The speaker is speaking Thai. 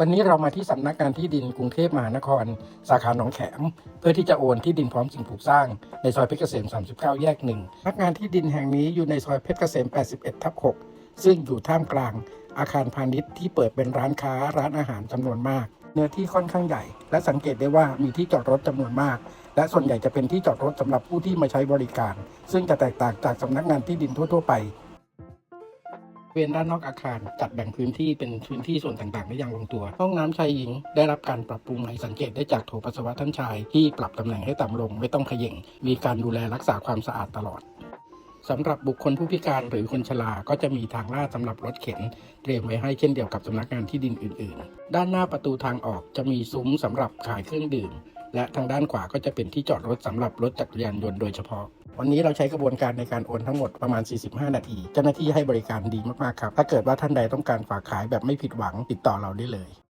วันนี้เรามาที่สำนักงานที่ดินกรุงเทพมหานคร สาขาหนองแขม เพื่อที่จะโอนที่ดินพร้อมสิ่งปลูกสร้าง ในซอยเพชรเกษม 39 แยกหนึ่งนักงานที่ดินแห่งนี้อยู่ในซอยเพชรเกษม 81 ทับ 6 ซึ่งอยู่ท่ามกลาง อาคารพาณิชย์ที่เปิดเป็นร้านค้าร้านอาหารจำนวนมาก เนื้อที่ค่อนข้างใหญ่ และสังเกตได้ว่ามีที่จอดรถจำนวนมาก และส่วนใหญ่จะเป็นที่จอดรถสำหรับผู้ที่มาใช้บริการ ซึ่งจะแตกต่างจากสำนักงานที่ดินทั่ว ๆ ไป เวณด้านนอกอาคาร จัดแบ่งพื้นที่เป็นพื้นที่ส่วนต่างๆ ได้อย่างลงตัว ห้องน้ำชายหญิงได้รับการปรับปรุงให้สังเกตได้จากโถปัสสาวะท่านชาย ที่ปรับตำแหน่งให้ต่ำลงไม่ต้องขย่งมีการดูแลรักษาความสะอาดตลอดสำหรับบุคคลผู้พิการหรือคนชรา ก็จะมีทางลาดสำหรับรถเข็น เตรียมไว้ให้เช่นเดียวกับสำนักงานที่ดินอื่น ๆ ด้านหน้าประตูทางออกจะมีซุ้มสำหรับขายเครื่องดื่ม และทางด้านขวาก็จะเป็นที่จอดรถสำหรับรถจักรยานยนต์โดยเฉพาะ วันนี้เราใช้กระบวนการในการโอนทั้งหมดประมาณ 45 นาที เจ้าหน้าที่ให้บริการดีมากๆครับ ถ้าเกิดว่าท่านใดต้องการฝากขายแบบไม่ผิดหวังติดต่อเราได้เลย